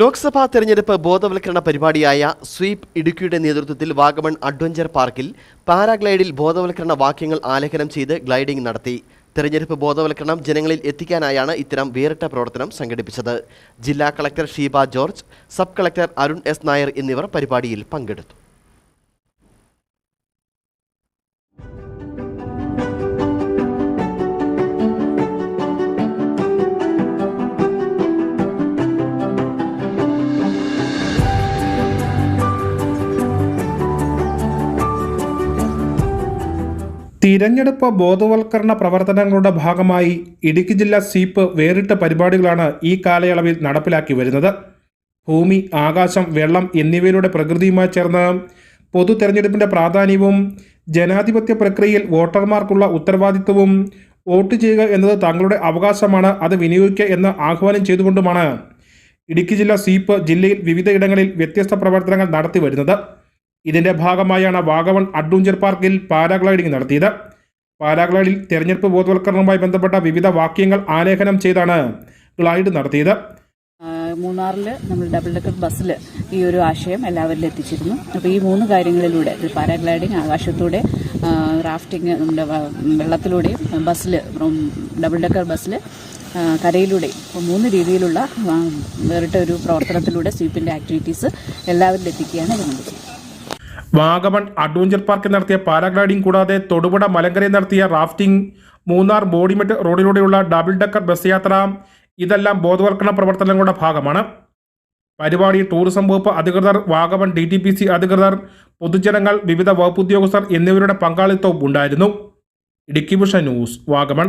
ലോക്സഭാ തെരഞ്ഞെടുപ്പ് ബോധവൽക്കരണ പരിപാടിയായ സ്വീപ് ഇടുക്കിയുടെ നേതൃത്വത്തിൽ വാഗമൺ അഡ്വഞ്ചർ പാർക്കിൽ പാരാഗ്ലൈഡിൽ ബോധവൽക്കരണ വാക്യങ്ങൾ ആലേഖനം ചെയ്ത് ഗ്ലൈഡിംഗ് നടത്തി. തെരഞ്ഞെടുപ്പ് ബോധവൽക്കരണം ജനങ്ങളിൽ എത്തിക്കാനായാണ് ഇത്തരം വേറിട്ട പ്രവർത്തനം സംഘടിപ്പിച്ചത്. ജില്ലാ collector Sheeba George sub collector Arun S Nair എന്നിവർ പരിപാടിയിൽ പങ്കെടുത്തു. തിരഞ്ഞെടുപ്പ് ബോധവൽക്കരണ പ്രവർത്തനങ്ങളുടെ ഭാഗമായി ഇടുക്കി ജില്ലാ സീപ്പ് വേറിട്ട പരിപാടികളാണ് ഈ കാലയളവിൽ നടപ്പിലാക്കി വരുന്നത്. ഭൂമി ആകാശം വെള്ളം എന്നിവയിലൂടെ പ്രകൃതിയുമായി ചേർന്ന് പൊതു തെരഞ്ഞെടുപ്പിന്റെ പ്രാധാന്യവും ജനാധിപത്യ പ്രക്രിയയിൽ വോട്ടർമാർക്കുള്ള ഉത്തരവാദിത്വവും വോട്ട് ചെയ്യുക എന്നത് തങ്ങളുടെ അവകാശമാണ് അത് വിനിയോഗിക്കുക എന്ന് ആഹ്വാനം ചെയ്തുകൊണ്ടുമാണ് ഇടുക്കി ജില്ലാ സീപ്പ് ജില്ലയിൽ വിവിധ ഇടങ്ങളിൽ വ്യത്യസ്ത പ്രവർത്തനങ്ങൾ നടത്തി വരുന്നത്. ഇതിന്റെ ഭാഗമായാണ് വാഗവൺ അഡ്വഞ്ചർ പാർക്കിൽ പാരാഗ്ലൈഡിംഗ് നടത്തിയത്. പാരാഗ്ലൈഡിൽ തെരഞ്ഞെടുപ്പ് ബോധവൽക്കരണവുമായി ബന്ധപ്പെട്ട വിവിധ വാക്യങ്ങൾ ആലേഖനം ചെയ്താണ് ഗ്ലൈഡ് നടത്തിയത്. മൂന്നാറിൽ നമ്മൾ ഡബിൾ ഡെക്കർ ബസ്സിൽ ഈ ഒരു ആശയം എല്ലാവരിലും എത്തിച്ചിരുന്നു. അപ്പോൾ ഈ മൂന്ന് കാര്യങ്ങളിലൂടെ പാരാഗ്ലൈഡിങ് ആകാശത്തൂടെ റാഫ്റ്റിംഗ് നമ്മുടെ വെള്ളത്തിലൂടെയും ബസ്സിൽ ഡബിൾ ഡെക്കർ ബസ്സിൽ കരയിലൂടെയും അപ്പോൾ മൂന്ന് രീതിയിലുള്ള വേറിട്ട ഒരു പ്രവർത്തനത്തിലൂടെ സ്വീപ്പിന്റെ ആക്ടിവിറ്റീസ് എല്ലാവരിലും എത്തിക്കുകയാണ് ചെയ്യുന്നത് വാഗമൺ അഡ്വഞ്ചർ പാർക്കിൽ നടത്തിയ പാരാഗ്ലൈഡിംഗ് കൂടാതെ തൊടുപുഴ മലങ്കരയിൽ നടത്തിയ റാഫ്റ്റിംഗ് മൂന്നാർ ബോഡിമെറ്റ് റോഡിലൂടെയുള്ള ഡബിൾ ഡക്കർ ബസ് യാത്ര ഇതെല്ലാം ബോധവൽക്കരണ പ്രവർത്തനങ്ങളുടെ ഭാഗമാണ്. പരിപാടി ടൂറിസം വകുപ്പ് അധികൃതർ Vagamon D T P C അധികൃതർ പൊതുജനങ്ങൾ വിവിധ വകുപ്പ് ഉദ്യോഗസ്ഥർ എന്നിവരുടെ പങ്കാളിത്തവും ഉണ്ടായിരുന്നു. Idukki vision news Vagamon.